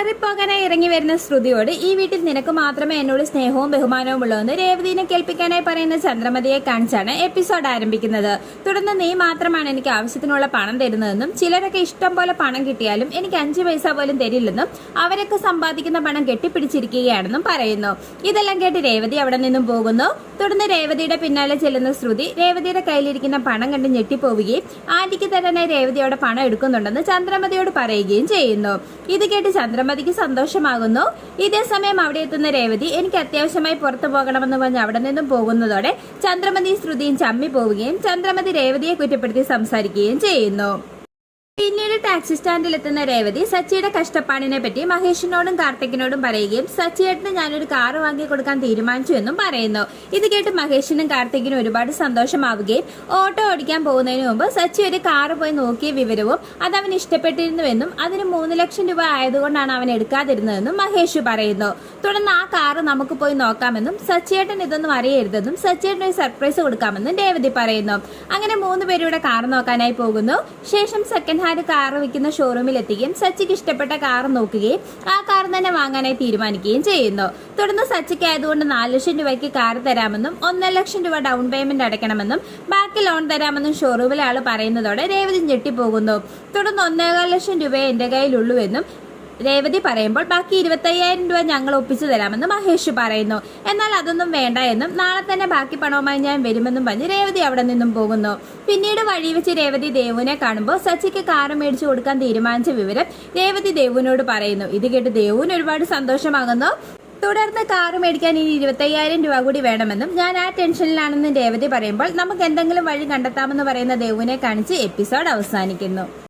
അലറിപ്പോകാനായി ഇറങ്ങി വരുന്ന ശ്രുതിയോട് ഈ വീട്ടിൽ നിനക്ക് മാത്രമേ എന്നോട് സ്നേഹവും ബഹുമാനവും ഉള്ളൂ എന്ന് രേവതിനെ കേൾപ്പിക്കാനായി പറയുന്ന ചന്ദ്രമതിയെ കാണിച്ചാണ് എപ്പിസോഡ് ആരംഭിക്കുന്നത്. തുടർന്ന് നീ മാത്രമാണ് എനിക്ക് ആവശ്യത്തിനുള്ള പണം തരുന്നതെന്നും ചിലരൊക്കെ ഇഷ്ടം പോലെ പണം കിട്ടിയാലും എനിക്ക് അഞ്ചു പൈസ പോലും തരില്ലെന്നും അവരൊക്കെ സമ്പാദിക്കുന്ന പണം കെട്ടിപ്പിടിച്ചിരിക്കുകയാണെന്നും പറയുന്നു. ഇതെല്ലാം കേട്ട് രേവതി അവിടെ നിന്നും പോകുന്നു. തുടർന്ന് രേവതിയുടെ പിന്നാലെ ചെല്ലുന്ന ശ്രുതി രേവതിയുടെ കയ്യിലിരിക്കുന്ന പണം കണ്ട് ഞെട്ടിപ്പോവുകയും ആന്റിക്ക് തരാനായി രേവതിയോടെ പണം എടുക്കുന്നുണ്ടെന്ന് ചന്ദ്രമതിയോട് പറയുകയും ചെയ്യുന്നു. ഇത് കേട്ട് ചന്ദ്രമതിക്ക് സന്തോഷമാകുന്നു. ഇതേസമയം അവിടെ എത്തുന്ന രേവതി എനിക്ക് അത്യാവശ്യമായി പുറത്തു പോകണമെന്ന് പറഞ്ഞ് അവിടെ നിന്നും പോകുന്നതോടെ ചന്ദ്രമതി ശ്രുതിയും ചമ്മി പോവുകയും ചന്ദ്രമതി രേവതിയെ കുറ്റപ്പെടുത്തി സംസാരിക്കുകയും ചെയ്യുന്നു. പിന്നീട് ടാക്സി സ്റ്റാൻഡിൽ എത്തുന്ന രേവതി സച്ചിയുടെ കഷ്ടപ്പാടിനെ പറ്റി മഹേഷിനോടും കാർത്തികിനോടും പറയുകയും സച്ചിയേട്ടന് ഞാനൊരു കാർ വാങ്ങി കൊടുക്കാൻ തീരുമാനിച്ചു എന്നും പറയുന്നു. ഇത് കേട്ട് മഹേഷിനും കാർത്തികിനും ഒരുപാട് സന്തോഷമാവുകയും ഓട്ടോ ഓടിക്കാൻ പോകുന്നതിന് മുമ്പ് സച്ചി ഒരു കാർ പോയി നോക്കിയ വിവരവും അത് അവൻ ഇഷ്ടപ്പെട്ടിരുന്നുവെന്നും അതിന് മൂന്ന് ലക്ഷം രൂപ ആയതുകൊണ്ടാണ് അവൻ എടുക്കാതിരുന്നതെന്നും മഹേഷ് പറയുന്നു. തുടർന്ന് ആ കാർ നമുക്ക് പോയി നോക്കാമെന്നും സച്ചിയേട്ടൻ ഇതൊന്നും അറിയരുതെന്നും സച്ചിയേട്ടൻ ഒരു സർപ്രൈസ് കൊടുക്കാമെന്നും രേവതി പറയുന്നു. അങ്ങനെ മൂന്ന് പേരുടെ കാർ നോക്കാനായി പോകുന്നു. ശേഷം സെക്കൻഡ് ഹാൻഡ് കാർ വിൽക്കുന്ന ഷോറൂമിൽ എത്തുകയും സച്ചിക്ക് ഇഷ്ടപ്പെട്ട കാർ നോക്കുകയും ആ കാർ തന്നെ വാങ്ങാനായി തീരുമാനിക്കുകയും ചെയ്യുന്നു. തുടർന്ന് സച്ചിക്ക് ആയതുകൊണ്ട് നാല് ലക്ഷം രൂപയ്ക്ക് കാർ തരാമെന്നും ഒന്നര ലക്ഷം രൂപ ഡൗൺ പേയ്മെന്റ് അടയ്ക്കണമെന്നും ബാക്കി ലോൺ തരാമെന്നും ഷോറൂമിലെ ആൾ പറയുന്നതോടെ രേവതി ഞെട്ടിപ്പോകുന്നു. തുടർന്ന് ഒന്നേകാൽ ലക്ഷം രൂപയെ എന്റെ കയ്യിലുള്ളൂ എന്നും രേവതി പറയുമ്പോൾ ബാക്കി ഇരുപത്തയ്യായിരം രൂപ ഞങ്ങൾ ഒപ്പിച്ചു തരാമെന്ന് മഹേഷ് പറയുന്നു. എന്നാൽ അതൊന്നും വേണ്ട എന്നും നാളെ തന്നെ ബാക്കി പണവുമായി ഞാൻ വരുമെന്നും പറഞ്ഞ് രേവതി അവിടെ നിന്നും പോകുന്നു. പിന്നീട് വഴി വെച്ച് രേവതി ദേവുവിനെ കാണുമ്പോൾ സച്ചിക്ക് കാറ് മേടിച്ചു കൊടുക്കാൻ തീരുമാനിച്ച വിവരം രേവതി ദേവുവിനോട് പറയുന്നു. ഇത് കേട്ട് ദേവുവിന് ഒരുപാട് സന്തോഷമാകുന്നു. തുടർന്ന് കാറ് മേടിക്കാൻ ഇനി ഇരുപത്തയ്യായിരം രൂപ കൂടി വേണമെന്നും ഞാൻ ആ ടെൻഷനിലാണെന്നും രേവതി പറയുമ്പോൾ നമുക്ക് എന്തെങ്കിലും വഴി കണ്ടെത്താമെന്ന് പറയുന്ന ദേവുവിനെ കാണിച്ച് എപ്പിസോഡ് അവസാനിക്കുന്നു.